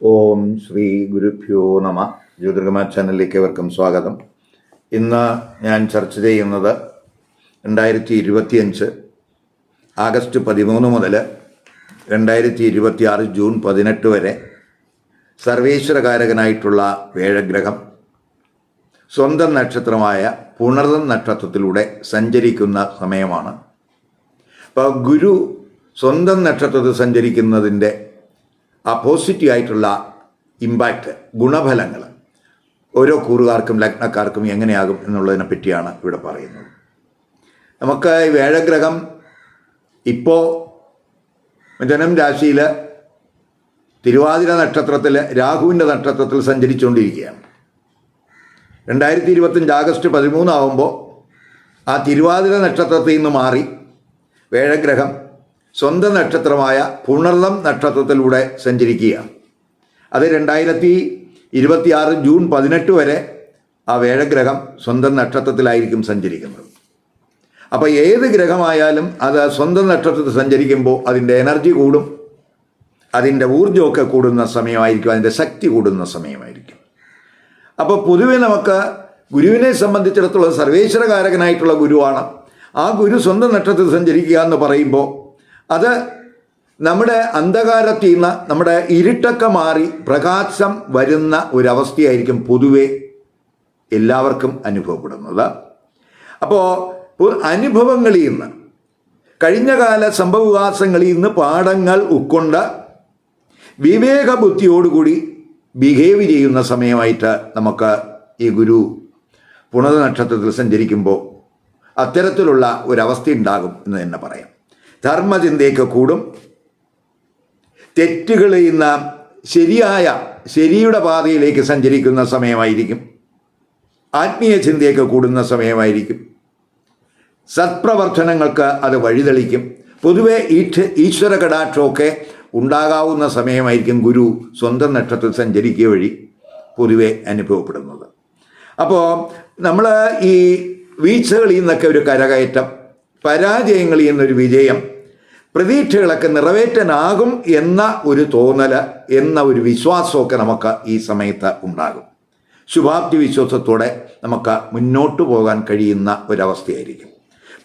ഓം ശ്രീ ഗുരുഭ്യോ നമ. ജ്യോതിർഗമ ചാനലിലേക്ക് ഏവർക്കും സ്വാഗതം. ഇന്ന് ഞാൻ ചർച്ച ചെയ്യുന്നത് രണ്ടായിരത്തി ഇരുപത്തിയഞ്ച് ആഗസ്റ്റ് പതിമൂന്ന് മുതൽ രണ്ടായിരത്തി ഇരുപത്തി ആറ് ജൂൺ പതിനെട്ട് വരെ സർവേശ്വരകാരകനായിട്ടുള്ള വേഴഗ്രഹം സ്വന്തം നക്ഷത്രമായ പുണർതം നക്ഷത്രത്തിലൂടെ സഞ്ചരിക്കുന്ന സമയമാണ്. അപ്പോൾ ഗുരു സ്വന്തം നക്ഷത്രത്തിൽ സഞ്ചരിക്കുന്നതിന്റെ ആ പോസിറ്റീവ് ആയിട്ടുള്ള ഇമ്പാക്റ്റ് ഗുണഫലങ്ങൾ ഓരോ കൂറുകാർക്കും ലഗ്നക്കാർക്കും എങ്ങനെയാകും എന്നുള്ളതിനെ പറ്റിയാണ് ഇവിടെ പറയുന്നത്. നമുക്ക് ഈ വേഴഗ്രഹം ഇപ്പോൾ മിഥുനം രാശിയിൽ തിരുവാതിര നക്ഷത്രത്തിൽ രാഹുവിന്റെ നക്ഷത്രത്തിൽ സഞ്ചരിച്ചുകൊണ്ടിരിക്കുകയാണ്. രണ്ടായിരത്തി ഇരുപത്തഞ്ച് ആഗസ്റ്റ് പതിമൂന്നാവുമ്പോൾ ആ തിരുവാതിര നക്ഷത്രത്തിൽ നിന്ന് മാറി വേഴഗ്രഹം സ്വന്തം നക്ഷത്രമായ പുണർലം നക്ഷത്രത്തിലൂടെ സഞ്ചരിക്കുക. അത് രണ്ടായിരത്തി ഇരുപത്തിയാറ് ജൂൺ പതിനെട്ട് വരെ ആ വേഴഗ്രഹം സ്വന്തം നക്ഷത്രത്തിലായിരിക്കും സഞ്ചരിക്കുന്നത്. അപ്പോൾ ഏത് ഗ്രഹമായാലും അത് സ്വന്തം നക്ഷത്രത്തിൽ സഞ്ചരിക്കുമ്പോൾ അതിന്റെ എനർജി കൂടും. അതിന്റെ ഊർജമൊക്കെ കൂടുന്ന സമയമായിരിക്കും അതിന്റെ ശക്തി കൂടുന്ന സമയമായിരിക്കും. അപ്പോൾ പൊതുവെ നമുക്ക് ഗുരുവിനെ സംബന്ധിച്ചിടത്തോളം സർവേശ്വരകാരകനായിട്ടുള്ള ഗുരുവാണ്. ആ ഗുരു സ്വന്തം നക്ഷത്രത്തിൽ സഞ്ചരിക്കുക എന്ന് പറയുമ്പോൾ അത് നമ്മുടെ അന്ധകാരത്തിൽ നിന്ന് നമ്മുടെ ഇരുട്ടൊക്കെ മാറി പ്രകാശം വരുന്ന ഒരവസ്ഥയായിരിക്കും പൊതുവെ എല്ലാവർക്കും അനുഭവപ്പെടുന്നത്. അപ്പോൾ അനുഭവങ്ങളിൽ നിന്ന് കഴിഞ്ഞകാല സംഭവവികാസങ്ങളിൽ നിന്ന് പാഠങ്ങൾ ഉൾക്കൊണ്ട് വിവേകബുദ്ധിയോടുകൂടി ബിഹേവ് ചെയ്യുന്ന സമയമായിട്ട് നമുക്ക് ഈ ഗുരു പുണത നക്ഷത്രത്തിൽ സഞ്ചരിക്കുമ്പോൾ അത്തരത്തിലുള്ള ഒരവസ്ഥ ഉണ്ടാകും എന്ന് തന്നെ പറയാം. ധർമ്മചിന്തയൊക്കെ കൂടും. തെറ്റുകളിൽ ചെയ്യുന്ന ശരിയായ ശരിയുടെ പാതയിലേക്ക് സഞ്ചരിക്കുന്ന സമയമായിരിക്കും. ആത്മീയ ചിന്തയൊക്കെ കൂടുന്ന സമയമായിരിക്കും. സത്പ്രവർത്തനങ്ങൾക്ക് അത് വഴിതെളിക്കും. പൊതുവെ ഈശ്വര കടാക്ഷമൊക്കെ ഉണ്ടാകാവുന്ന സമയമായിരിക്കും ഗുരു സ്വന്തം നക്ഷത്രത്തിൽ സഞ്ചരിക്കുക വഴി പൊതുവെ അനുഭവപ്പെടുന്നത്. അപ്പോൾ നമ്മൾ ഈ വീഴ്ചകളിൽ നിന്നൊക്കെ ഒരു കരകയറ്റം പരാജയങ്ങളിൽ നിന്നൊരു വിജയം പ്രതീക്ഷകളൊക്കെ നിറവേറ്റാനാകും എന്ന ഒരു തോന്നൽ എന്ന ഒരു വിശ്വാസമൊക്കെ നമുക്ക് ഈ സമയത്ത് ഉണ്ടാകും. ശുഭാപ്തി വിശ്വാസത്തോടെ നമുക്ക് മുന്നോട്ട് പോകാൻ കഴിയുന്ന ഒരവസ്ഥയായിരിക്കും.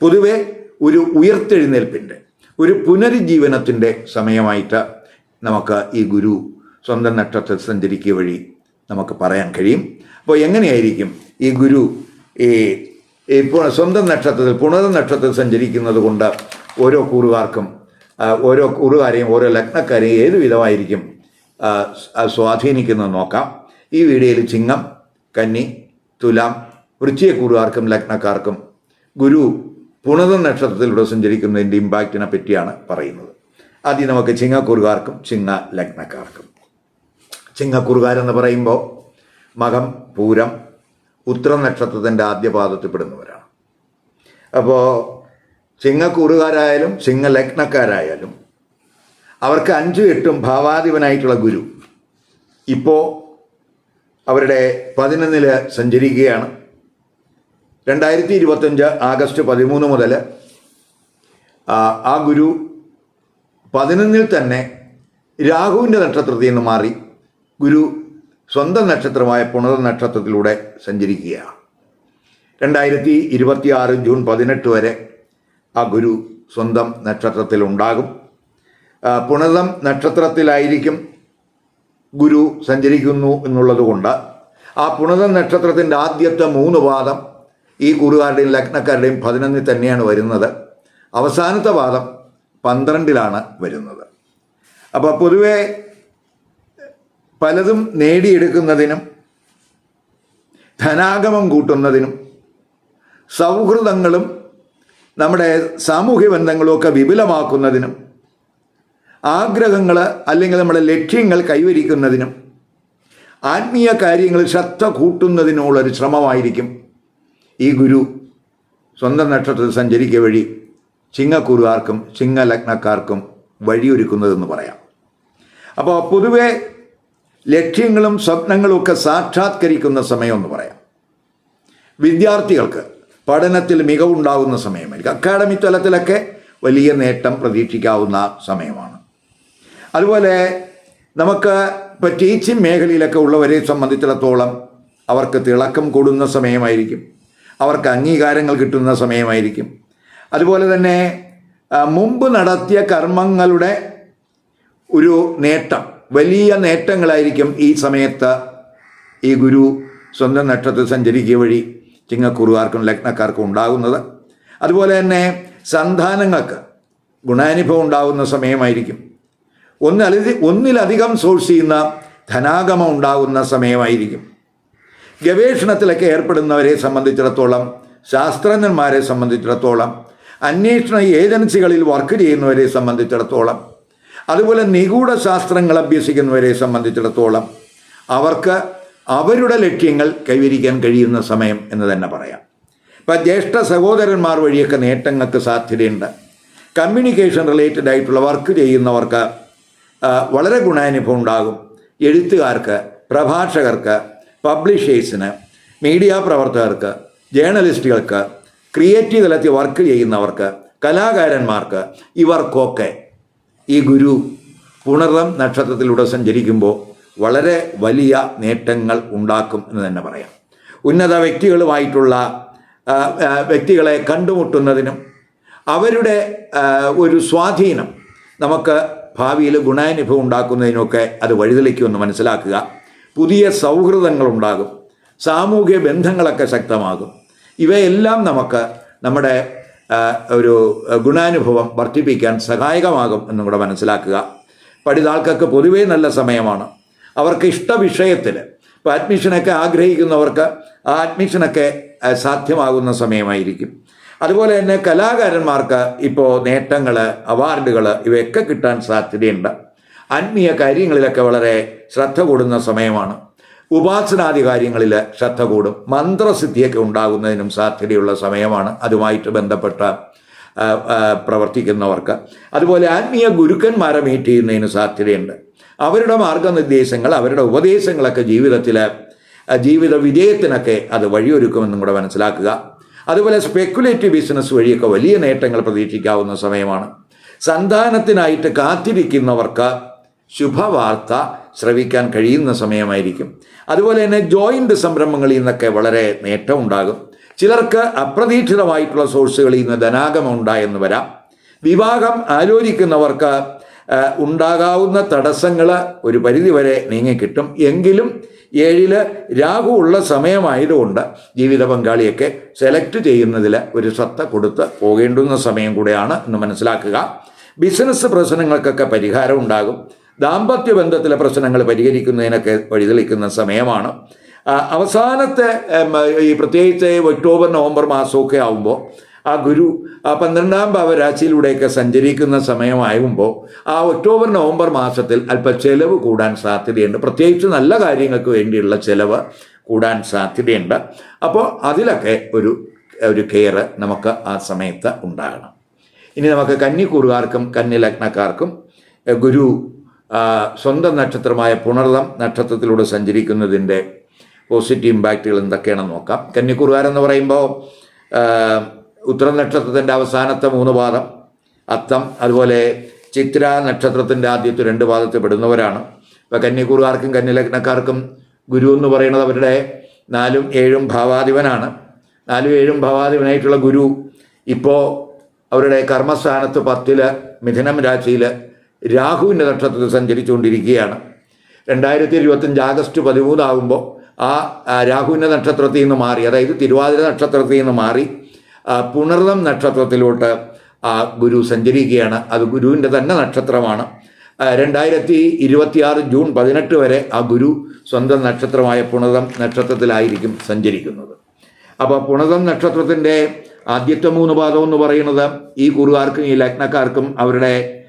പൊതുവെ ഒരു ഉയർത്തെഴുന്നേൽപ്പിന്റെ ഒരു പുനരുജ്ജീവനത്തിന്റെ സമയമായിട്ട് നമുക്ക് ഈ ഗുരു സ്വന്തം നക്ഷത്രത്തിൽ സഞ്ചരിക്കുക വഴി നമുക്ക് പറയാൻ കഴിയും. അപ്പോൾ എങ്ങനെയായിരിക്കും ഈ ഗുരു ഈ സ്വന്തം നക്ഷത്രത്തിൽ പുണർ നക്ഷത്രത്തിൽ സഞ്ചരിക്കുന്നത് കൊണ്ട് ഓരോ കൂറുകാർക്കും ഓരോ കുറുകാരെയും ഓരോ ലഗ്നക്കാരെയും ഏത് വിധമായിരിക്കും സ്വാധീനിക്കുന്നത് നോക്കാം. ഈ വീഡിയോയിൽ ചിങ്ങം കന്നി തുലാം വൃശ്ചിക കുറുകാർക്കും ലഗ്നക്കാർക്കും ഗുരു പുണത നക്ഷത്രത്തിലൂടെ സഞ്ചരിക്കുന്നതിന്റെ ഇമ്പാക്റ്റിനെ പറ്റിയാണ് പറയുന്നത്. ആദ്യം നമുക്ക് ചിങ്ങക്കുറുകാർക്കും ചിങ്ങ ലഗ്നക്കാർക്കും. ചിങ്ങക്കുറുകാരെന്ന് പറയുമ്പോൾ മകം പൂരം ഉത്തര നക്ഷത്രത്തിന്റെ ആദ്യ അപ്പോൾ ചിങ്ങക്കൂറുകാരായാലും സിംഹലഗ്നക്കാരായാലും ലഗ്നക്കാരായാലും അവർക്ക് അഞ്ചും എട്ടും ഭാവാധിപനായിട്ടുള്ള ഗുരു. ഇപ്പോൾ അവരുടെ പതിനൊന്നിൽ സഞ്ചരിക്കുകയാണ്. രണ്ടായിരത്തി ഇരുപത്തഞ്ച് ആഗസ്റ്റ് പതിമൂന്ന് മുതൽ ആ ഗുരു പതിനൊന്നിൽ തന്നെ രാഹുവിന്റെ നക്ഷത്രത്തിൽ നിന്ന് മാറി ഗുരു സ്വന്തം നക്ഷത്രമായ പുണർ നക്ഷത്രത്തിലൂടെ സഞ്ചരിക്കുകയാണ്. രണ്ടായിരത്തി ഇരുപത്തി ആറ് ജൂൺ പതിനെട്ട് വരെ ആ ഗുരു സ്വന്തം നക്ഷത്രത്തിൽ ഉണ്ടാകും. പുണതം നക്ഷത്രത്തിലായിരിക്കും ഗുരു സഞ്ചരിക്കുന്നു എന്നുള്ളത് കൊണ്ട് ആ പുണത നക്ഷത്രത്തിന്റെ ആദ്യത്തെ മൂന്ന് പാദം ഈ കുറുകാരുടെയും ലഗ്നക്കാരുടെയും പതിനൊന്നിൽ തന്നെയാണ് വരുന്നത്. അവസാനത്തെ പാദം പന്ത്രണ്ടിലാണ് വരുന്നത്. അപ്പോൾ പൊതുവെ പലതും നേടിയെടുക്കുന്നതിനും ധനാഗമം കൂട്ടുന്നതിനും സൗഹൃദങ്ങളും നമ്മുടെ സാമൂഹ്യ ബന്ധങ്ങളൊക്കെ വിപുലമാക്കുന്നതിനും ആഗ്രഹങ്ങൾ അല്ലെങ്കിൽ നമ്മുടെ ലക്ഷ്യങ്ങൾ കൈവരിക്കുന്നതിനും ആത്മീയ കാര്യങ്ങളിൽ ശ്രദ്ധ കൂട്ടുന്നതിനുള്ളൊരു ശ്രമമായിരിക്കും ഈ ഗുരു സ്വന്തം നക്ഷത്രത്തിൽ സഞ്ചരിക്കുക വഴി ചിങ്ങക്കുരുവാർക്കും ചിങ്ങലഗ്നക്കാർക്കും വഴിയൊരുക്കുന്നതെന്ന് പറയാം. അപ്പോൾ പൊതുവെ ലക്ഷ്യങ്ങളും സ്വപ്നങ്ങളും ഒക്കെ സാക്ഷാത്കരിക്കുന്ന സമയമെന്ന് പറയാം. വിദ്യാർത്ഥികൾക്ക് പഠനത്തിൽ മികവുണ്ടാകുന്ന സമയമായിരിക്കും. അക്കാഡമി തലത്തിലൊക്കെ വലിയ നേട്ടം പ്രതീക്ഷിക്കാവുന്ന സമയമാണ്. അതുപോലെ നമുക്ക് ഇപ്പോൾ ടീച്ചിങ് മേഖലയിലൊക്കെ ഉള്ളവരെ സംബന്ധിച്ചിടത്തോളം അവർക്ക് തിളക്കം കൂടുന്ന സമയമായിരിക്കും. അവർക്ക് അംഗീകാരങ്ങൾ കിട്ടുന്ന സമയമായിരിക്കും. അതുപോലെ തന്നെ മുമ്പ് നടത്തിയ കർമ്മങ്ങളുടെ ഒരു നേട്ടം വലിയ നേട്ടങ്ങളായിരിക്കും ഈ സമയത്ത് ഈ ഗുരു സ്വന്തം നക്ഷത്രത്തിൽ സഞ്ചരിക്കുക വഴി ചിങ്ങക്കുറുകാർക്കും ലഗ്നക്കാർക്കും ഉണ്ടാകുന്നത്. അതുപോലെ തന്നെ സന്താനങ്ങൾക്ക് ഗുണാനുഭവം ഉണ്ടാകുന്ന സമയമായിരിക്കും. ഒന്നലധി ഒന്നിലധികം സോഴ്സ് ചെയ്യുന്ന ധനാഗമം ഉണ്ടാകുന്ന സമയമായിരിക്കും. ഗവേഷണത്തിലൊക്കെ ഏർപ്പെടുന്നവരെ സംബന്ധിച്ചിടത്തോളം ശാസ്ത്രജ്ഞന്മാരെ സംബന്ധിച്ചിടത്തോളം അന്വേഷണ ഏജൻസികളിൽ വർക്ക് ചെയ്യുന്നവരെ സംബന്ധിച്ചിടത്തോളം അതുപോലെ നിഗൂഢ ശാസ്ത്രങ്ങൾ അഭ്യസിക്കുന്നവരെ സംബന്ധിച്ചിടത്തോളം അവർക്ക് അവരുടെ ലക്ഷ്യങ്ങൾ കൈവരിക്കാൻ കഴിയുന്ന സമയം എന്ന് തന്നെ പറയാം. ഇപ്പം ജ്യേഷ്ഠ സഹോദരന്മാർ വഴിയൊക്കെ നേട്ടങ്ങൾക്ക് സാധ്യതയുണ്ട്. കമ്മ്യൂണിക്കേഷൻ റിലേറ്റഡ് ആയിട്ടുള്ള വർക്ക് ചെയ്യുന്നവർക്ക് വളരെ ഗുണാനുഭവം ഉണ്ടാകും. എഴുത്തുകാർക്ക് പ്രഭാഷകർക്ക് പബ്ലിഷേഴ്സിന് മീഡിയ പ്രവർത്തകർക്ക് ജേർണലിസ്റ്റുകൾക്ക് ക്രിയേറ്റീവ് തലത്തിൽ വർക്ക് ചെയ്യുന്നവർക്ക് കലാകാരന്മാർക്ക് ഇവർക്കൊക്കെ ഈ ഗുരു പുണർവം നക്ഷത്രത്തിലൂടെ സഞ്ചരിക്കുമ്പോൾ വളരെ വലിയ നേട്ടങ്ങൾ ഉണ്ടാക്കും എന്ന് തന്നെ പറയാം. ഉന്നത വ്യക്തികളുമായിട്ടുള്ള വ്യക്തികളെ കണ്ടുമുട്ടുന്നതിനും അവരുടെ ഒരു സ്വാധീനം നമുക്ക് ഭാവിയിൽ ഗുണാനുഭവം ഉണ്ടാക്കുന്നതിനൊക്കെ അത് വഴിതെളിക്കുമെന്ന് മനസ്സിലാക്കുക. പുതിയ സൗഹൃദങ്ങൾ ഉണ്ടാകും സാമൂഹിക ബന്ധങ്ങളൊക്കെ ശക്തമാകും. ഇവയെല്ലാം നമുക്ക് നമ്മുടെ ഒരു ഗുണാനുഭവം വർദ്ധിപ്പിക്കാൻ സഹായകമാകും എന്നും കൂടെ മനസ്സിലാക്കുക. പഠിതാൾക്കൊക്കെ പൊതുവേ നല്ല സമയമാണ്. അവർക്ക് ഇഷ്ട വിഷയത്തിൽ ഇപ്പോൾ അഡ്മിഷനൊക്കെ ആഗ്രഹിക്കുന്നവർക്ക് ആ അഡ്മിഷനൊക്കെ സാധ്യമാകുന്ന സമയമായിരിക്കും. അതുപോലെ തന്നെ കലാകാരന്മാർക്ക് ഇപ്പോൾ നേട്ടങ്ങൾ അവാർഡുകൾ ഇവയൊക്കെ കിട്ടാൻ സാധ്യതയുണ്ട്. ആത്മീയ കാര്യങ്ങളിലൊക്കെ വളരെ ശ്രദ്ധ കൂടുന്ന സമയമാണ്. ഉപാസനാദി കാര്യങ്ങളിൽ ശ്രദ്ധ കൂടും. മന്ത്രസിദ്ധിയൊക്കെ ഉണ്ടാകുന്നതിനും സാധ്യതയുള്ള സമയമാണ് അതുമായിട്ട് ബന്ധപ്പെട്ട പ്രവർത്തിക്കുന്നവർക്ക്. അതുപോലെ ആത്മീയ ഗുരുക്കന്മാരെ മീറ്റ് ചെയ്യുന്നതിന് സാധ്യതയുണ്ട്. അവരുടെ മാർഗനിർദ്ദേശങ്ങൾ അവരുടെ ഉപദേശങ്ങളൊക്കെ ജീവിതത്തിൽ ജീവിത വിജയത്തിനൊക്കെ അത് വഴിയൊരുക്കുമെന്നും കൂടെ മനസ്സിലാക്കുക. അതുപോലെ സ്പെക്കുലേറ്റീവ് ബിസിനസ് വഴിയൊക്കെ വലിയ നേട്ടങ്ങൾ പ്രതീക്ഷിക്കാവുന്ന സമയമാണ്. സന്താനത്തിനായിട്ട് കാത്തിരിക്കുന്നവർക്ക് ശുഭവാർത്ത ശ്രവിക്കാൻ കഴിയുന്ന സമയമായിരിക്കും. അതുപോലെ തന്നെ ജോയിന്റ് സംരംഭങ്ങളിൽ നിന്നൊക്കെ വളരെ നേട്ടമുണ്ടാകും ചിലർക്ക് അപ്രതീക്ഷിതമായിട്ടുള്ള സോഴ്സുകളിൽ നിന്ന് ധനാഗമം ഉണ്ടായെന്ന് വരാം. വിവാഹം ആലോചിക്കുന്നവർക്ക് ഉണ്ടാകാവുന്ന തടസ്സങ്ങൾ ഒരു പരിധിവരെ നീങ്ങിക്കിട്ടും. എങ്കിലും ഏഴിൽ രാഹു ഉള്ള സമയമായതുകൊണ്ട് ജീവിത പങ്കാളിയൊക്കെ സെലക്ട് ചെയ്യുന്നതിൽ ഒരു ശ്രദ്ധ കൊടുത്ത് പോകേണ്ടുന്ന സമയം കൂടെയാണ് എന്ന് മനസ്സിലാക്കുക. ബിസിനസ് പ്രശ്നങ്ങൾക്കൊക്കെ പരിഹാരം ഉണ്ടാകും. ദാമ്പത്യ ബന്ധത്തിലെ പ്രശ്നങ്ങൾ പരിഹരിക്കുന്നതിനൊക്കെ വഴിതെളിക്കുന്ന സമയമാണ്. അവസാനത്തെ ഈ പ്രത്യേകിച്ച് ഒക്ടോബർ നവംബർ മാസമൊക്കെ ആകുമ്പോൾ ആ ഗുരു ആ പന്ത്രണ്ടാം ഭാവരാശിയിലൂടെയൊക്കെ സഞ്ചരിക്കുന്ന സമയമാകുമ്പോൾ ആ ഒക്ടോബർ നവംബർ മാസത്തിൽ അല്പം ചെലവ് കൂടാൻ സാധ്യതയുണ്ട്. പ്രത്യേകിച്ച് നല്ല കാര്യങ്ങൾക്ക് വേണ്ടിയുള്ള ചെലവ് കൂടാൻ സാധ്യതയുണ്ട്. അപ്പോൾ അതിലൊക്കെ ഒരു ഒരു കെയർ നമുക്ക് ആ സമയത്ത് ഉണ്ടാകണം. ഇനി നമുക്ക് കന്നിക്കൂറുകാർക്കും കന്നി ലഗ്നക്കാർക്കും ഗുരു സ്വന്തം നക്ഷത്രമായ പുണർദം നക്ഷത്രത്തിലൂടെ സഞ്ചരിക്കുന്നതിന്റെ പോസിറ്റീവ് ഇമ്പാക്റ്റുകൾ എന്തൊക്കെയാണെന്ന് നോക്കാം. കന്നിക്കൂറുകാരെന്ന് പറയുമ്പോൾ ഉത്തരം നക്ഷത്രത്തിന്റെ അവസാനത്തെ മൂന്ന് പാദം അത്തം അതുപോലെ ചിത്ര നക്ഷത്രത്തിന്റെ ആദ്യത്തെ രണ്ട് പാദത്തിൽ പെടുന്നവരാണ്. ഇപ്പോൾ കന്യക്കൂറുകാർക്കും കന്യലഗ്നക്കാർക്കും ഗുരു എന്ന് പറയുന്നത് അവരുടെ നാലും ഏഴും ഭാവാധിപനാണ്. നാലും ഏഴും ഭാവാധിപനായിട്ടുള്ള ഗുരു ഇപ്പോൾ അവരുടെ കർമ്മസ്ഥാനത്ത് പത്തിൽ മിഥുനം രാശിയിൽ രാഹുവിന്റെ നക്ഷത്രത്തിൽ സഞ്ചരിച്ചുകൊണ്ടിരിക്കുകയാണ്. രണ്ടായിരത്തി ഇരുപത്തഞ്ച് ആഗസ്റ്റ് പതിമൂന്നാകുമ്പോൾ ആ, രാഹുവിന്റെ നക്ഷത്രത്തിൽ നിന്ന് മാറി അതായത് തിരുവാതിര നക്ഷത്രത്തിൽ നിന്ന് മാറി ആ, പുണർദം നക്ഷത്രത്തിലോട്ട് ആ ഗുരു സഞ്ചരിക്കുകയാണ്. അത് ഗുരുവിന്റെ തന്നെ നക്ഷത്രമാണ്. രണ്ടായിരത്തി ഇരുപത്തിയാറ് ജൂൺ പതിനെട്ട് വരെ ആ ഗുരു സ്വന്തം നക്ഷത്രമായ പുണതം നക്ഷത്രത്തിലായിരിക്കും സഞ്ചരിക്കുന്നത്. അപ്പോൾ പുണതം നക്ഷത്രത്തിന്റെ ആദ്യത്തെ മൂന്ന് പാദം എന്ന് പറയുന്നത് ഈ കുറുകാർക്കും ഈ ലഗ്നക്കാർക്കും അവരുടെ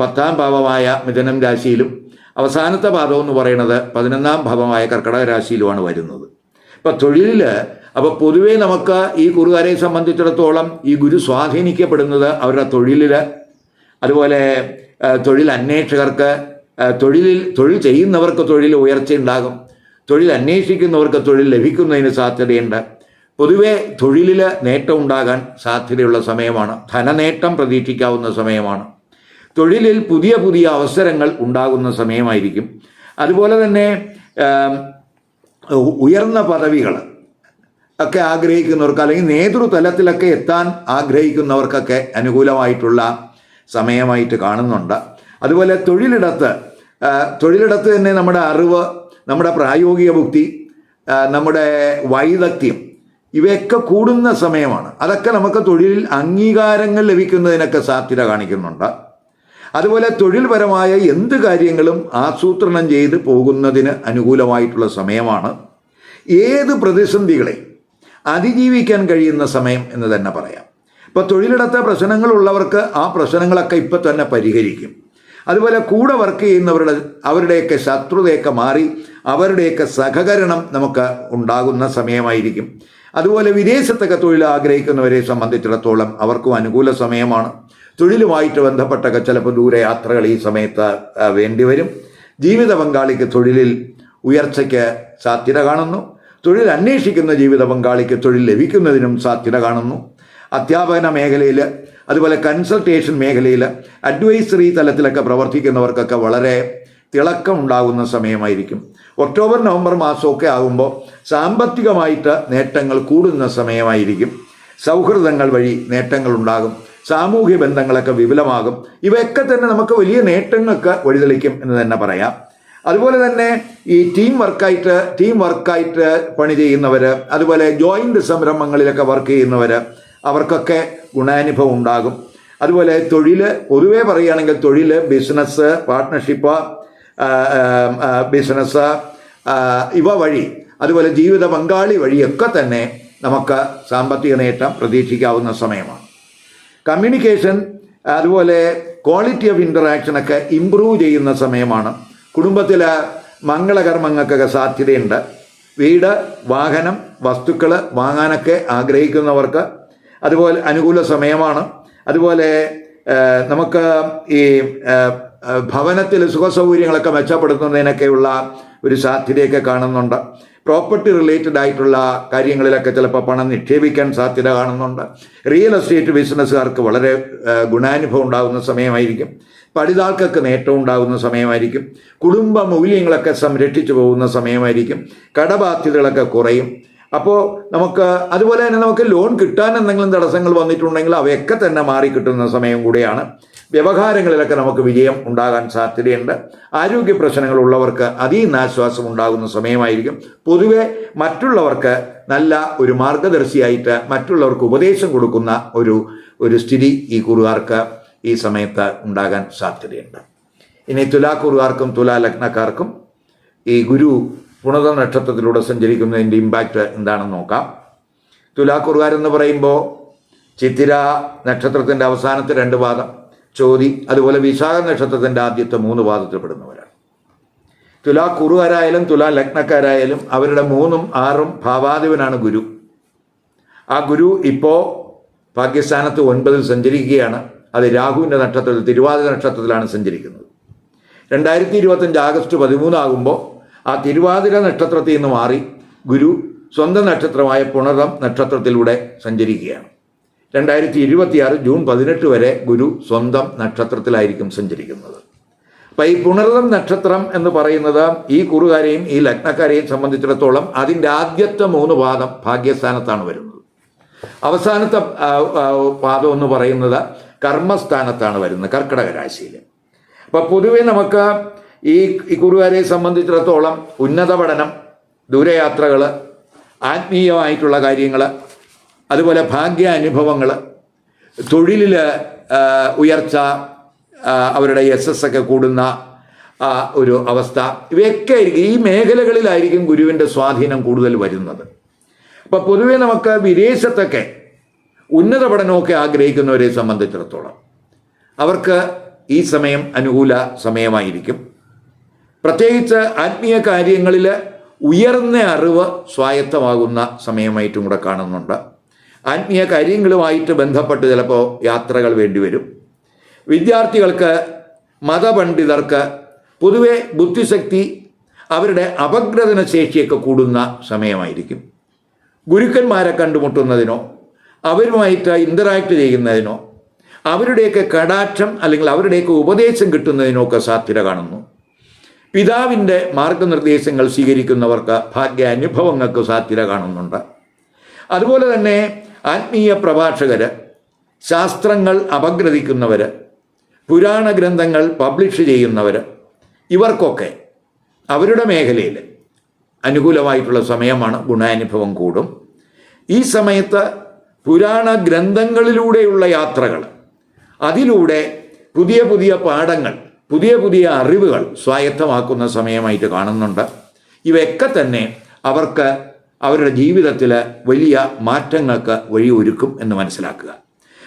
പത്താം ഭാവമായ മിഥുനം രാശിയിലും അവസാനത്തെ പാദം എന്ന് പറയുന്നത് പതിനൊന്നാം ഭാവമായ കർക്കടക രാശിയിലുമാണ് വരുന്നത്. ഇപ്പം തൊഴിലിൽ അപ്പോൾ പൊതുവേ നമുക്ക് ഈ കുറുകാരെ സംബന്ധിച്ചിടത്തോളം ഈ ഗുരു സ്വാധീനിക്കപ്പെടുന്നത് അവരുടെ തൊഴിലിൽ അതുപോലെ തൊഴിൽ അന്വേഷകർക്ക് തൊഴിലിൽ തൊഴിൽ ചെയ്യുന്നവർക്ക് തൊഴിൽ ഉയർച്ചയുണ്ടാകും തൊഴിൽ അന്വേഷിക്കുന്നവർക്ക് തൊഴിൽ ലഭിക്കുന്നതിന് സാധ്യതയുണ്ട്. പൊതുവെ തൊഴിലിൽ നേട്ടം ഉണ്ടാകാൻ സാധ്യതയുള്ള സമയമാണ്. ധനനേട്ടം പ്രതീക്ഷിക്കാവുന്ന സമയമാണ്. തൊഴിലിൽ പുതിയ പുതിയ അവസരങ്ങൾ ഉണ്ടാകുന്ന സമയമായിരിക്കും. അതുപോലെ തന്നെ ഉയർന്ന പദവികൾ ഒക്കെ ആഗ്രഹിക്കുന്നവർക്ക് അല്ലെങ്കിൽ നേതൃതലത്തിലൊക്കെ എത്താൻ ആഗ്രഹിക്കുന്നവർക്കൊക്കെ അനുകൂലമായിട്ടുള്ള സമയമായിട്ട് കാണുന്നുണ്ട്. അതുപോലെ തൊഴിലിടത്ത് തൊഴിലിടത്ത് തന്നെ നമ്മുടെ അറിവ് നമ്മുടെ പ്രായോഗിക ബുദ്ധി നമ്മുടെ വൈദഗ്ധ്യം ഇവയൊക്കെ കൂടുന്ന സമയമാണ്. അതൊക്കെ നമുക്ക് തൊഴിലിൽ അംഗീകാരങ്ങൾ ലഭിക്കുന്നതിനൊക്കെ സാധ്യത കാണിക്കുന്നുണ്ട്. അതുപോലെ തൊഴിൽപരമായ എന്ത് കാര്യങ്ങളും ആസൂത്രണം ചെയ്ത് പോകുന്നതിന് അനുകൂലമായിട്ടുള്ള സമയമാണ്. ഏത് പ്രതിസന്ധികളെ അതിജീവിക്കാൻ കഴിയുന്ന സമയം എന്ന് തന്നെ പറയാം. ഇപ്പോൾ തൊഴിലിടത്തെ പ്രശ്നങ്ങളുള്ളവർക്ക് ആ പ്രശ്നങ്ങളൊക്കെ ഇപ്പം തന്നെ പരിഹരിക്കും. അതുപോലെ കൂടെ വർക്ക് ചെയ്യുന്നവരുടെ അവരുടെയൊക്കെ ശത്രുതയൊക്കെ മാറി അവരുടെയൊക്കെ സഹകരണം നമുക്ക് ഉണ്ടാകുന്ന സമയമായിരിക്കും. അതുപോലെ വിദേശത്തൊക്കെ തൊഴിൽ ആഗ്രഹിക്കുന്നവരെ സംബന്ധിച്ചിടത്തോളം അവർക്കും അനുകൂല സമയമാണ്. തൊഴിലുമായിട്ട് ബന്ധപ്പെട്ടൊക്കെ ചിലപ്പോൾ ദൂരയാത്രകൾ ഈ സമയത്ത് വേണ്ടിവരും. ജീവിത പങ്കാളിക്ക് തൊഴിലിൽ ഉയർച്ചയ്ക്ക് സാധ്യത കാണുന്നു. തൊഴിൽ അന്വേഷിക്കുന്ന ജീവിത പങ്കാളിക്ക് തൊഴിൽ ലഭിക്കുന്നതിനും സാധ്യത കാണുന്നു. അധ്യാപന മേഖലയിൽ അതുപോലെ കൺസൾട്ടേഷൻ മേഖലയിൽ അഡ്വൈസറി തലത്തിലൊക്കെ പ്രവർത്തിക്കുന്നവർക്കൊക്കെ വളരെ തിളക്കം ഉണ്ടാകുന്ന സമയമായിരിക്കും. ഒക്ടോബർ നവംബർ മാസമൊക്കെ ആകുമ്പോൾ സാമ്പത്തികമായിട്ട് നേട്ടങ്ങൾ കൂടുന്ന സമയമായിരിക്കും. സൗഹൃദങ്ങൾ വഴി നേട്ടങ്ങൾ ഉണ്ടാകും സാമൂഹ്യ ബന്ധങ്ങളൊക്കെ വിപുലമാകും. ഇവയൊക്കെ തന്നെ നമുക്ക് വലിയ നേട്ടങ്ങൾക്ക് വഴിതെളിക്കും എന്ന് തന്നെ പറയാം. അതുപോലെ തന്നെ ഈ ടീം വർക്കായിട്ട് ടീം വർക്കായിട്ട് പണി ചെയ്യുന്നവർ അതുപോലെ ജോയിന്റ് സംരംഭങ്ങളിലൊക്കെ വർക്ക് ചെയ്യുന്നവർ അവർക്കൊക്കെ ഗുണാനുഭവം ഉണ്ടാകും. അതുപോലെ തൊഴിൽ പൊതുവേ പറയുകയാണെങ്കിൽ തൊഴിൽ ബിസിനസ് പാർട്ട്ണർഷിപ്പ് ബിസിനസ് ഇവ വഴി അതുപോലെ ജീവിത പങ്കാളി വഴിയൊക്കെ തന്നെ നമുക്ക് സാമ്പത്തിക നേട്ടം പ്രതീക്ഷിക്കാവുന്ന സമയമാണ്. കമ്മ്യൂണിക്കേഷൻ അതുപോലെ ക്വാളിറ്റി ഓഫ് ഇന്ററാക്ഷനൊക്കെ ഇമ്പ്രൂവ് ചെയ്യുന്ന സമയമാണ്. കുടുംബത്തിൽ മംഗളകർമ്മങ്ങൾക്കൊക്കെ സാധ്യതയുണ്ട്. വീട് വാഹനം വസ്തുക്കൾ വാങ്ങാനൊക്കെ ആഗ്രഹിക്കുന്നവർക്ക് അതുപോലെ അനുകൂല സമയമാണ്. അതുപോലെ നമുക്ക് ഈ ഭവനത്തിൽ സുഖസൗകര്യങ്ങളൊക്കെ മെച്ചപ്പെടുത്തുന്നതിനൊക്കെയുള്ള ഒരു സാധ്യതയൊക്കെ കാണുന്നുണ്ട്. പ്രോപ്പർട്ടി റിലേറ്റഡ് ആയിട്ടുള്ള കാര്യങ്ങളിലൊക്കെ ചിലപ്പോൾ പണം നിക്ഷേപിക്കാൻ സാധ്യത കാണുന്നുണ്ട്. റിയൽ എസ്റ്റേറ്റ് ബിസിനസ്സുകാർക്ക് വളരെ ഗുണാനുഭവം ഉണ്ടാകുന്ന സമയമായിരിക്കും. പഠിതാക്കൾക്ക് നേട്ടം ഉണ്ടാകുന്ന സമയമായിരിക്കും. കുടുംബ മൂല്യങ്ങളൊക്കെ സംരക്ഷിച്ചു പോകുന്ന സമയമായിരിക്കും. കടബാധ്യതകളൊക്കെ കുറയും. അപ്പോൾ നമുക്ക് അതുപോലെ തന്നെ നമുക്ക് ലോൺ കിട്ടാൻ എന്തെങ്കിലും തടസ്സങ്ങൾ വന്നിട്ടുണ്ടെങ്കിൽ അവയൊക്കെ തന്നെ മാറി കിട്ടുന്ന സമയം കൂടിയാണ്. വ്യവഹാരങ്ങളിലൊക്കെ നമുക്ക് വിജയം ഉണ്ടാകാൻ സാധ്യതയുണ്ട്. ആരോഗ്യ പ്രശ്നങ്ങളുള്ളവർക്ക് നിന്ന് ആശ്വാസം ഉണ്ടാകുന്ന സമയമായിരിക്കും. പൊതുവെ മറ്റുള്ളവർക്ക് നല്ല ഒരു മാർഗദർശിയായിട്ട് മറ്റുള്ളവർക്ക് ഉപദേശം കൊടുക്കുന്ന ഒരു ഒരു സ്ഥിതി ഈ കുറുകാർക്ക് ഈ സമയത്ത് ഉണ്ടാകാൻ സാധ്യതയുണ്ട്. ഇനി തുലാക്കുറുകാർക്കും തുലാ ലഗ്നക്കാർക്കും ഈ ഗുരു പുണത നക്ഷത്രത്തിലൂടെ സഞ്ചരിക്കുന്നതിന്റെ ഇമ്പാക്റ്റ് എന്താണെന്ന് നോക്കാം. തുലാക്കുറുകാരെന്ന് പറയുമ്പോൾ ചിത്തിര നക്ഷത്രത്തിന്റെ അവസാനത്തെ രണ്ട് പാദം. ചോതി അതുപോലെ വിശാഖ നക്ഷത്രത്തിന്റെ ആദ്യത്തെ മൂന്ന് പാദത്തിൽപ്പെടുന്നവരാണ് തുലാ കുറുകാരായാലും തുലാ ലഗ്നക്കാരായാലും അവരുടെ മൂന്നും ആറും ഭാവാധിപനാണ് ഗുരു. ആ ഗുരു ഇപ്പോൾ പാകിസ്ഥാനത്ത് ഒൻപതിൽ സഞ്ചരിക്കുകയാണ്. അത് രാഹുവിന്റെ നക്ഷത്രത്തിൽ തിരുവാതിര നക്ഷത്രത്തിലാണ് സഞ്ചരിക്കുന്നത്. രണ്ടായിരത്തി ഇരുപത്തഞ്ച് ആഗസ്റ്റ് പതിമൂന്നാകുമ്പോൾ ആ തിരുവാതിര നക്ഷത്രത്തിൽ നിന്ന് മാറി ഗുരു സ്വന്തം നക്ഷത്രമായ പുണർതം നക്ഷത്രത്തിലൂടെ സഞ്ചരിക്കുകയാണ്. രണ്ടായിരത്തി ഇരുപത്തിയാറ് ജൂൺ പതിനെട്ട് വരെ ഗുരു സ്വന്തം നക്ഷത്രത്തിലായിരിക്കും സഞ്ചരിക്കുന്നത്. അപ്പം ഈ പുണർതം നക്ഷത്രം എന്ന് പറയുന്നത് ഈ കുറുകാരെയും ഈ ലഗ്നക്കാരെയും സംബന്ധിച്ചിടത്തോളം അതിന്റെ ആദ്യത്തെ മൂന്ന് പാദം ഭാഗ്യസ്ഥാനത്താണ് വരുന്നത്. അവസാനത്തെ പാദം എന്ന് പറയുന്നത് കർമ്മസ്ഥാനത്താണ് വരുന്നത് കർക്കിടക രാശിയിൽ. അപ്പൊ പൊതുവെ നമുക്ക് ഈ ഈ കുറുകാരെ സംബന്ധിച്ചിടത്തോളം ഉന്നത പഠനം ദൂരയാത്രകൾ ആത്മീയമായിട്ടുള്ള കാര്യങ്ങൾ അതുപോലെ ഭാഗ്യ അനുഭവങ്ങൾ തൊഴിലിൽ ഉയർച്ച അവരുടെ എസ് എസ് ഒക്കെ കൂടുന്ന ഒരു അവസ്ഥ. ഇവയൊക്കെ ആയിരിക്കും. ഈ മേഖലകളിലായിരിക്കും ഗുരുവിന്റെ സ്വാധീനം കൂടുതൽ വരുന്നത്. അപ്പം പൊതുവെ നമുക്ക് വിദേശത്തൊക്കെ ഉന്നത പഠനമൊക്കെ ആഗ്രഹിക്കുന്നവരെ സംബന്ധിച്ചിടത്തോളം അവർക്ക് ഈ സമയം അനുകൂല സമയമായിരിക്കും. പ്രത്യേകിച്ച് ആത്മീയ കാര്യങ്ങളിൽ ഉയർന്ന അറിവ് സ്വായത്തമാകുന്ന സമയമായിട്ടും കൂടെ കാണുന്നുണ്ട്. ആത്മീയ കാര്യങ്ങളുമായിട്ട് ബന്ധപ്പെട്ട് ചിലപ്പോൾ യാത്രകൾ വേണ്ടിവരും. വിദ്യാർത്ഥികൾക്ക് മതപണ്ഡിതർക്ക് പൊതുവെ ബുദ്ധിശക്തി അവരുടെ അപഗ്രഥന ശേഷിയൊക്കെ കൂടുന്ന സമയമായിരിക്കും. ഗുരുക്കന്മാരെ കണ്ടുമുട്ടുന്നതിനോ അവരുമായിട്ട് ഇന്ററാക്ട് ചെയ്യുന്നതിനോ അവരുടെയൊക്കെ കടാക്ഷം അല്ലെങ്കിൽ അവരുടെയൊക്കെ ഉപദേശം കിട്ടുന്നതിനോ ഒക്കെ സാധ്യത കാണുന്നു. പിതാവിന്റെ മാർഗനിർദ്ദേശങ്ങൾ സ്വീകരിക്കുന്നവർക്ക് ഭാഗ്യാനുഭവങ്ങൾക്ക് സാധ്യത കാണുന്നുണ്ട്. അതുപോലെ തന്നെ ആത്മീയ പ്രഭാഷകർ ശാസ്ത്രങ്ങൾ അപഗ്രഥിക്കുന്നവർ പുരാണ ഗ്രന്ഥങ്ങൾ പബ്ലിഷ് ചെയ്യുന്നവർ ഇവർക്കൊക്കെ അവരുടെ മേഖലയിൽ അനുകൂലമായിട്ടുള്ള സമയമാണ് ഗുണാനുഭവം കൂടും. ഈ സമയത്ത് പുരാണ ഗ്രന്ഥങ്ങളിലൂടെയുള്ള യാത്രകൾ അതിലൂടെ പുതിയ പുതിയ പാഠങ്ങൾ പുതിയ പുതിയ അറിവുകൾ സ്വായത്തമാക്കുന്ന സമയമായിട്ട് കാണുന്നുണ്ട്. ഇവയൊക്കെ തന്നെ അവർക്ക് അവരുടെ ജീവിതത്തിൽ വലിയ മാറ്റങ്ങൾക്ക് വഴിയൊരുക്കും എന്ന് മനസ്സിലാക്കുക.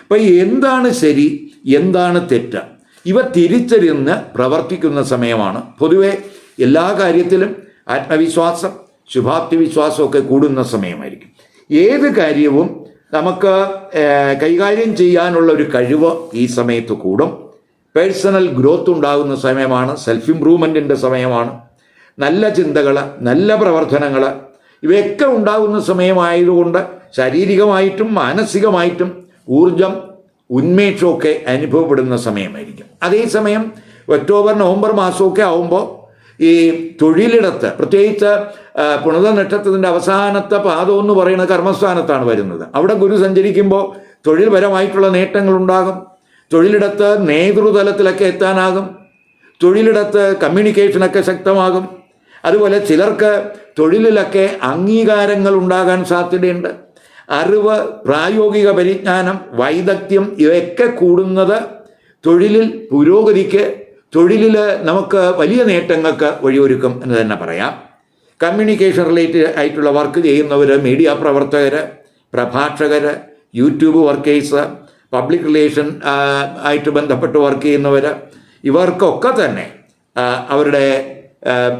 അപ്പം എന്താണ് ശരി എന്താണ് തെറ്റ്? ഇവ തിരിച്ചറിഞ്ഞ് പ്രവർത്തിക്കുന്ന സമയമാണ്. പൊതുവെ എല്ലാ കാര്യത്തിലും ആത്മവിശ്വാസം ശുഭാപ്തി വിശ്വാസമൊക്കെ കൂടുന്ന സമയമായിരിക്കും. ഏത് കാര്യവും നമുക്ക് കൈകാര്യം ചെയ്യാനുള്ള ഒരു കഴിവ് ഈ സമയത്ത് കൂടും. പേഴ്സണൽ ഗ്രോത്ത് ഉണ്ടാകുന്ന സമയമാണ് സെൽഫ് ഇംപ്രൂവ്മെന്റിന്റെ സമയമാണ്. നല്ല ചിന്തകൾ നല്ല പ്രവർത്തനങ്ങൾ ഇവയൊക്കെ ഉണ്ടാകുന്ന സമയമായതുകൊണ്ട് ശാരീരികമായിട്ടും മാനസികമായിട്ടും ഊർജം ഉന്മേഷമൊക്കെ അനുഭവപ്പെടുന്ന സമയമായിരിക്കും. അതേസമയം ഒക്ടോബർ നവംബർ മാസമൊക്കെ ആവുമ്പോൾ ഈ തൊഴിലിടത്ത് പ്രത്യേകിച്ച് പുണത നക്ഷത്രത്തിന്റെ അവസാനത്തെ പാദം എന്ന് പറയുന്ന കർമ്മസ്ഥാനത്താണ് വരുന്നത്. അവിടെ ഗുരു സഞ്ചരിക്കുമ്പോൾ തൊഴിൽപരമായിട്ടുള്ള നേട്ടങ്ങളുണ്ടാകും. തൊഴിലിടത്ത് നേതൃതലത്തിലൊക്കെ എത്താനാകും. തൊഴിലിടത്ത് കമ്മ്യൂണിക്കേഷനൊക്കെ ശക്തമാകും. അതുപോലെ ചിലർക്ക് തൊഴിലിലൊക്കെ അംഗീകാരങ്ങൾ ഉണ്ടാകാൻ സാധ്യതയുണ്ട്. അറിവ് പ്രായോഗിക പരിജ്ഞാനം വൈദഗ്ധ്യം ഇവയൊക്കെ കൂടുന്നത് തൊഴിലിൽ പുരോഗതിക്ക് തൊഴിലിൽ നമുക്ക് വലിയ നേട്ടങ്ങൾക്ക് വഴിയൊരുക്കും എന്ന് തന്നെ പറയാം. കമ്മ്യൂണിക്കേഷൻ റിലേറ്റഡ് ആയിട്ടുള്ള വർക്ക് ചെയ്യുന്നവർ മീഡിയ പ്രവർത്തകർ പ്രഭാഷകർ യൂട്യൂബ് വർക്കേഴ്സ് പബ്ലിക് റിലേഷൻ ആയിട്ട് ബന്ധപ്പെട്ട് വർക്ക് ചെയ്യുന്നവർ ഇവർക്കൊക്കെ തന്നെ അവരുടെ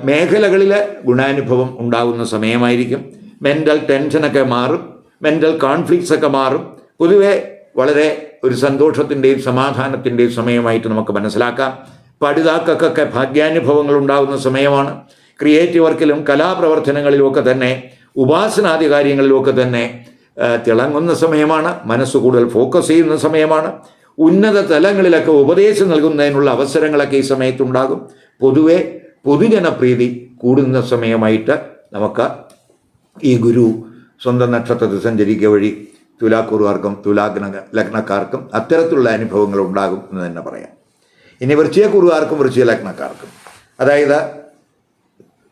മേഖലകളിൽ ഗുണാനുഭവം ഉണ്ടാകുന്ന സമയമായിരിക്കും. മെന്റൽ ടെൻഷനൊക്കെ മാറും. മെന്റൽ കോൺഫ്ലിക്ട്സ് ഒക്കെ മാറും. പൊതുവെ വളരെ ഒരു സന്തോഷത്തിന്റെയും സമാധാനത്തിന്റെയും സമയമായിട്ട് നമുക്ക് മനസ്സിലാക്കാം. പഠിതാക്കൾക്കൊക്കെ ഭാഗ്യാനുഭവങ്ങൾ ഉണ്ടാകുന്ന സമയമാണ്. ക്രിയേറ്റീവ് വർക്കിലും കലാപ്രവർത്തനങ്ങളിലുമൊക്കെ തന്നെ ഉപാസനാദി കാര്യങ്ങളിലുമൊക്കെ തന്നെ തിളങ്ങുന്ന സമയമാണ്. മനസ്സ് കൂടുതൽ ഫോക്കസ് ചെയ്യുന്ന സമയമാണ്. ഉന്നത തലങ്ങളിലൊക്കെ ഉപദേശം നൽകുന്നതിനുള്ള അവസരങ്ങളൊക്കെ ഈ സമയത്തുണ്ടാകും. പൊതുവെ പൊതുജനപ്രീതി കൂടുന്ന സമയമായിട്ട് നമുക്ക് ഈ ഗുരു സ്വന്തം നക്ഷത്രത്തിൽ സഞ്ചരിക്കുക വഴി തുലാക്കുറുകാർക്കും തുലാഗ്ന ലഗ്നക്കാർക്കും അത്തരത്തിലുള്ള അനുഭവങ്ങൾ ഉണ്ടാകും എന്ന് തന്നെ പറയാം. ഇനി വൃശ്ചയക്കുറുകാർക്കും വൃശ്ചിക ലഗ്നക്കാർക്കും അതായത്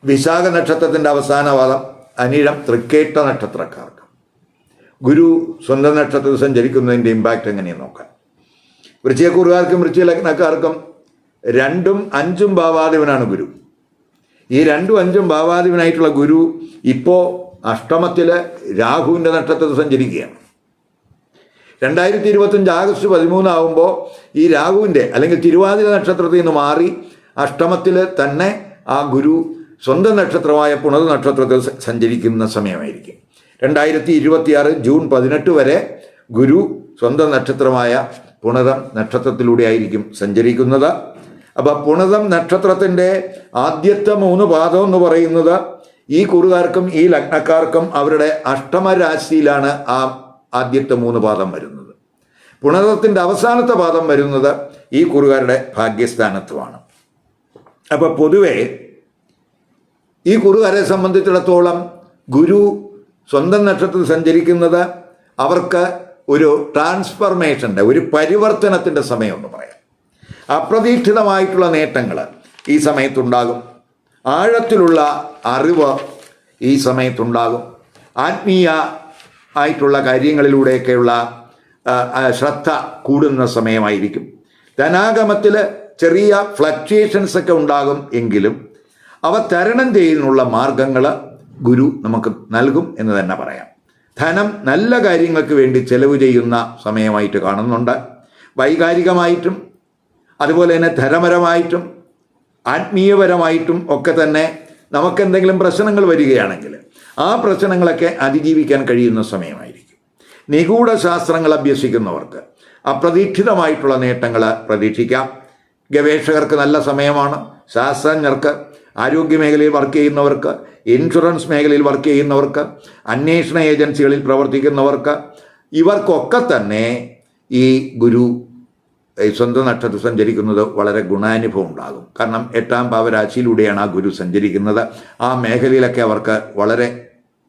വിശാഖ നക്ഷത്രത്തിന്റെ അവസാന വാദം അനിഴം തൃക്കേട്ട നക്ഷത്രക്കാർക്ക്. ഗുരു സ്വന്തം നക്ഷത്രത്തിൽ സഞ്ചരിക്കുന്നതിന്റെ ഇമ്പാക്റ്റ് എങ്ങനെയാണ് നോക്കാം. വൃശ്ചയക്കുറുകാർക്കും വൃശ്ചിക ലഗ്നക്കാർക്കും രണ്ടും അഞ്ചും ഭാവാധിപനാണ് ഗുരു. ഈ രണ്ടും അഞ്ചും ഭാവാധിപനായിട്ടുള്ള ഗുരു ഇപ്പോൾ അഷ്ടമത്തിലെ രാഹുവിന്റെ നക്ഷത്രത്തിൽ സഞ്ചരിക്കുകയാണ്. രണ്ടായിരത്തി ഇരുപത്തഞ്ച് ആഗസ്റ്റ് പതിമൂന്നാകുമ്പോൾ ഈ രാഹുവിന്റെ അല്ലെങ്കിൽ തിരുവാതിര നക്ഷത്രത്തിൽ നിന്ന് മാറി അഷ്ടമത്തിൽ തന്നെ ആ ഗുരു സ്വന്തം നക്ഷത്രമായ പുണർ നക്ഷത്രത്തിൽ സഞ്ചരിക്കുന്ന സമയമായിരിക്കും. രണ്ടായിരത്തി ഇരുപത്തിയാറ് ജൂൺ പതിനെട്ട് വരെ ഗുരു സ്വന്തം നക്ഷത്രമായ പുണരം നക്ഷത്രത്തിലൂടെ ആയിരിക്കും സഞ്ചരിക്കുന്നത്. അപ്പോൾ പുണതം നക്ഷത്രത്തിന്റെ ആദ്യത്തെ മൂന്ന് പാദം എന്ന് പറയുന്നത് ഈ കുറുകാർക്കും ഈ ലഗ്നക്കാർക്കും അവരുടെ അഷ്ടമരാശിയിലാണ് ആ ആദ്യത്തെ മൂന്ന് പാദം വരുന്നത്. പുണതത്തിന്റെ അവസാനത്തെ പാദം വരുന്നത് ഈ കുറുകാരുടെ ഭാഗ്യസ്ഥാനത്തുമാണ്. അപ്പോൾ പൊതുവേ ഈ കുറുകാരെ സംബന്ധിച്ചിടത്തോളം ഗുരു സ്വന്തം നക്ഷത്രത്തിൽ സഞ്ചരിക്കുന്നത് അവർക്ക് ഒരു ട്രാൻസ്ഫർമേഷന്റെ ഒരു പരിവർത്തനത്തിന്റെ സമയമെന്ന് പറയാം. അപ്രതീക്ഷിതമായിട്ടുള്ള നേട്ടങ്ങൾ ഈ സമയത്തുണ്ടാകും. ആഴത്തിലുള്ള അറിവ് ഈ സമയത്തുണ്ടാകും. ആത്മീയ ആയിട്ടുള്ള കാര്യങ്ങളിലൂടെയൊക്കെയുള്ള ശ്രദ്ധ കൂടുന്ന സമയമായിരിക്കും. ധനാഗമത്തിൽ ചെറിയ ഫ്ലക്ച്വേഷൻസ് ഒക്കെ ഉണ്ടാകും എങ്കിലും അവ തരണം ചെയ്യുന്നുള്ള മാർഗങ്ങൾ ഗുരു നമുക്ക് നൽകും എന്ന് തന്നെ പറയാം. ധനം നല്ല കാര്യങ്ങൾക്ക് വേണ്ടി ചെലവ് ചെയ്യുന്ന സമയമായിട്ട് കാണുന്നുണ്ട്. വൈകാരികമായിട്ടും അതുപോലെ തന്നെ ധനപരമായിട്ടും ആത്മീയപരമായിട്ടും ഒക്കെ തന്നെ നമുക്കെന്തെങ്കിലും പ്രശ്നങ്ങൾ വരികയാണെങ്കിൽ ആ പ്രശ്നങ്ങളൊക്കെ അതിജീവിക്കാൻ കഴിയുന്ന സമയമായിരിക്കും. നിഗൂഢ ശാസ്ത്രങ്ങൾ അഭ്യസിക്കുന്നവർക്ക് അപ്രതീക്ഷിതമായിട്ടുള്ള നേട്ടങ്ങൾ പ്രതീക്ഷിക്കാം. ഗവേഷകർക്ക് നല്ല സമയമാണ്. ശാസ്ത്രജ്ഞർക്ക് ആരോഗ്യ മേഖലയിൽ വർക്ക് ചെയ്യുന്നവർക്ക് ഇൻഷുറൻസ് മേഖലയിൽ വർക്ക് ചെയ്യുന്നവർക്ക് അന്വേഷണ ഏജൻസികളിൽ പ്രവർത്തിക്കുന്നവർക്ക് ഇവർക്കൊക്കെ തന്നെ ഈ ഗുരു സ്വന്തം നക്ഷത്രം സഞ്ചരിക്കുന്നത് വളരെ ഗുണാനുഭവം ഉണ്ടാകും കാരണം എട്ടാം പാവരാശിയിലൂടെയാണ് ആ ഗുരു സഞ്ചരിക്കുന്നത്. ആ മേഖലയിലൊക്കെ അവർക്ക് വളരെ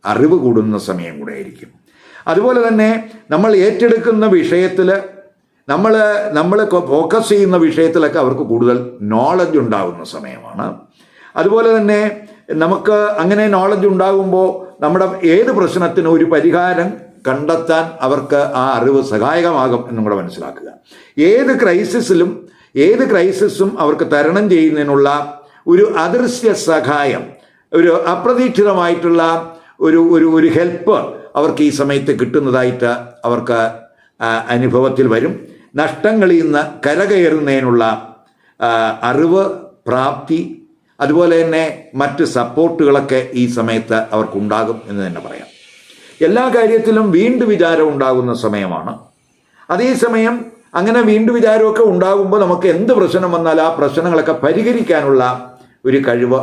അറിവ് കൂടുന്ന സമയം കൂടെ ആയിരിക്കും അതുപോലെ തന്നെ നമ്മൾ ഏറ്റെടുക്കുന്ന വിഷയത്തിൽ നമ്മൾ നമ്മൾ ഫോക്കസ് ചെയ്യുന്ന വിഷയത്തിലൊക്കെ അവർക്ക് കൂടുതൽ നോളജ് ഉണ്ടാകുന്ന സമയമാണ്. അതുപോലെ തന്നെ നമുക്ക് അങ്ങനെ നോളജ് ഉണ്ടാകുമ്പോൾ നമ്മുടെ ഏത് പ്രശ്നത്തിനും ഒരു പരിഹാരം കണ്ടെത്താൻ അവർക്ക് ആ അറിവ് സഹായകമാകും എന്നും കൂടെ മനസ്സിലാക്കുക. ഏത് ക്രൈസിസിലും ഏത് ക്രൈസിസും അവർക്ക് തരണം ചെയ്യുന്നതിനുള്ള ഒരു അദൃശ്യ സഹായം ഒരു അപ്രതീക്ഷിതമായിട്ടുള്ള ഒരു ഒരു ഒരു ഹെൽപ്പ് അവർക്ക് ഈ സമയത്ത് കിട്ടുന്നതായിട്ട് അവർക്ക് അനുഭവത്തിൽ വരും. നഷ്ടങ്ങളിൽ നിന്ന് കരകയറുന്നതിനുള്ള അറിവ് പ്രാപ്തി അതുപോലെ തന്നെ മറ്റ് സപ്പോർട്ടുകളൊക്കെ ഈ സമയത്ത് അവർക്കുണ്ടാകും എന്ന് തന്നെ പറയാം. എല്ലാ കാര്യത്തിലും വീണ്ടും വിചാരം ഉണ്ടാകുന്ന സമയമാണ്. അതേസമയം അങ്ങനെ വീണ്ടും വിചാരമൊക്കെ ഉണ്ടാകുമ്പോൾ നമുക്ക് എന്ത് പ്രശ്നം വന്നാൽ ആ പ്രശ്നങ്ങളൊക്കെ പരിഹരിക്കാനുള്ള ഒരു കഴിവ്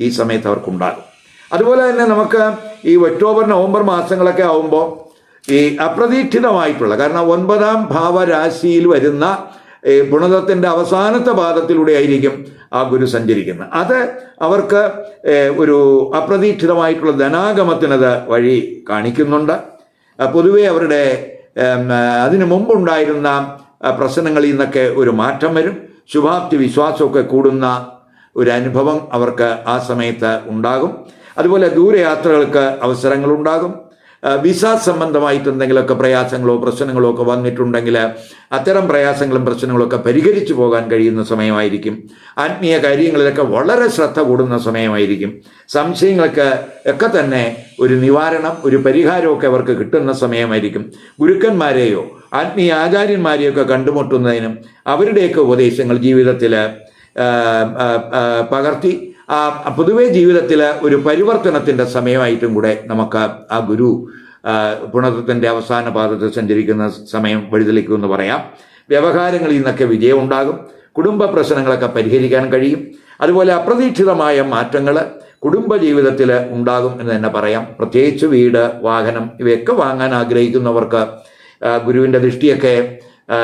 ഈ സമയത്ത് അവർക്കുണ്ടാകും. അതുപോലെ തന്നെ നമുക്ക് ഈ ഒക്ടോബർ നവംബർ മാസങ്ങളൊക്കെ ആവുമ്പോൾ ഈ അപ്രതീക്ഷിതമായിട്ടുള്ള കാരണം ഒൻപതാം ഭാവരാശിയിൽ വരുന്ന ഗുണതത്തിന്റെ അവസാനത്തെ പാദത്തിലൂടെ ആയിരിക്കും ആ ഗുരു സഞ്ചരിക്കുന്നത്. അത് അവർക്ക് ഒരു അപ്രതീക്ഷിതമായിട്ടുള്ള ധനാഗമത്തിനത് വഴി കാണിക്കുന്നുണ്ട്. പൊതുവേ അവരുടെ അതിനു മുമ്പുണ്ടായിരുന്ന പ്രശ്നങ്ങളിൽ നിന്നൊക്കെ ഒരു മാറ്റം വരും. ശുഭാപ്തി വിശ്വാസമൊക്കെ കൂടുന്ന ഒരു അനുഭവം അവർക്ക് ആ സമയത്ത് ഉണ്ടാകും. അതുപോലെ ദൂരയാത്രകൾക്ക് അവസരങ്ങളുണ്ടാകും. വിസ സംബന്ധമായിട്ട് എന്തെങ്കിലുമൊക്കെ പ്രയാസങ്ങളോ പ്രശ്നങ്ങളോ ഒക്കെ വന്നിട്ടുണ്ടെങ്കിൽ അത്തരം പ്രയാസങ്ങളും പ്രശ്നങ്ങളും ഒക്കെ പരിഹരിച്ചു പോകാൻ കഴിയുന്ന സമയമായിരിക്കും. ആത്മീയ കാര്യങ്ങളിലൊക്കെ വളരെ ശ്രദ്ധ കൂടുന്ന സമയമായിരിക്കും. സംശയങ്ങൾക്ക് ഒക്കെ തന്നെ ഒരു നിവാരണം ഒരു പരിഹാരമൊക്കെ അവർക്ക് കിട്ടുന്ന സമയമായിരിക്കും. ഗുരുക്കന്മാരെയോ ആത്മീയ ആചാര്യന്മാരെയോ ഒക്കെ കണ്ടുമുട്ടുന്നതിനും അവരുടെയൊക്കെ ഉപദേശങ്ങൾ ജീവിതത്തിൽ പകർത്തി പൊതുവെ ജീവിതത്തിൽ ഒരു പരിവർത്തനത്തിന്റെ സമയമായിട്ടും കൂടെ നമുക്ക് ആ ഗുരു പുണർത്തിന്റെ അവസാന പാദത്തിൽ സഞ്ചരിക്കുന്ന സമയം വഴിതെളിക്കുമെന്ന് പറയാം. വ്യവഹാരങ്ങളിൽ നിന്നൊക്കെ വിജയമുണ്ടാകും. കുടുംബ പ്രശ്നങ്ങളൊക്കെ പരിഹരിക്കാൻ കഴിയും. അതുപോലെ അപ്രതീക്ഷിതമായ മാറ്റങ്ങൾ കുടുംബ ജീവിതത്തിൽ ഉണ്ടാകും എന്ന് തന്നെ പറയാം. പ്രത്യേകിച്ച് വീട് വാഹനം ഇവയൊക്കെ വാങ്ങാൻ ആഗ്രഹിക്കുന്നവർക്ക് ഗുരുവിന്റെ ദൃഷ്ടിയൊക്കെ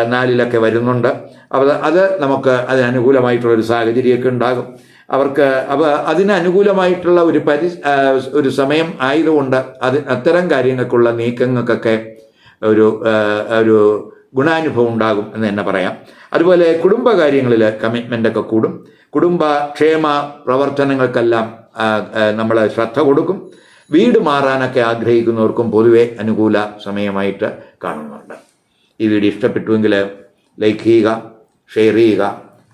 നാലിലൊക്കെ വരുന്നുണ്ട്. അപ്പോൾ അത് നമുക്ക് അതിനനുകൂലമായിട്ടുള്ളൊരു സാഹചര്യമൊക്കെ ഉണ്ടാകും. അവർക്ക് അവ അതിനനുകൂലമായിട്ടുള്ള ഒരു പരി ഒരു സമയം ആയതുകൊണ്ട് അത് അത്തരം കാര്യങ്ങൾക്കുള്ള നീക്കങ്ങൾക്കൊക്കെ ഒരു ഒരു ഗുണാനുഭവം ഉണ്ടാകും എന്ന് തന്നെ പറയാം. അതുപോലെ കുടുംബകാര്യങ്ങളിൽ കമ്മിറ്റ്മെന്റ് ഒക്കെ കൂടും കുടുംബ ക്ഷേമ പ്രവർത്തനങ്ങൾക്കെല്ലാം നമ്മൾ ശ്രദ്ധ കൊടുക്കും. വീട് മാറാനൊക്കെ ആഗ്രഹിക്കുന്നവർക്കും പൊതുവെ അനുകൂല സമയമായിട്ട് കാണുന്നുണ്ട്. ഈ വീഡിയോ ഇഷ്ടപ്പെട്ടുവെങ്കിൽ ലൈക്ക് ചെയ്യുക ഷെയർ ചെയ്യുക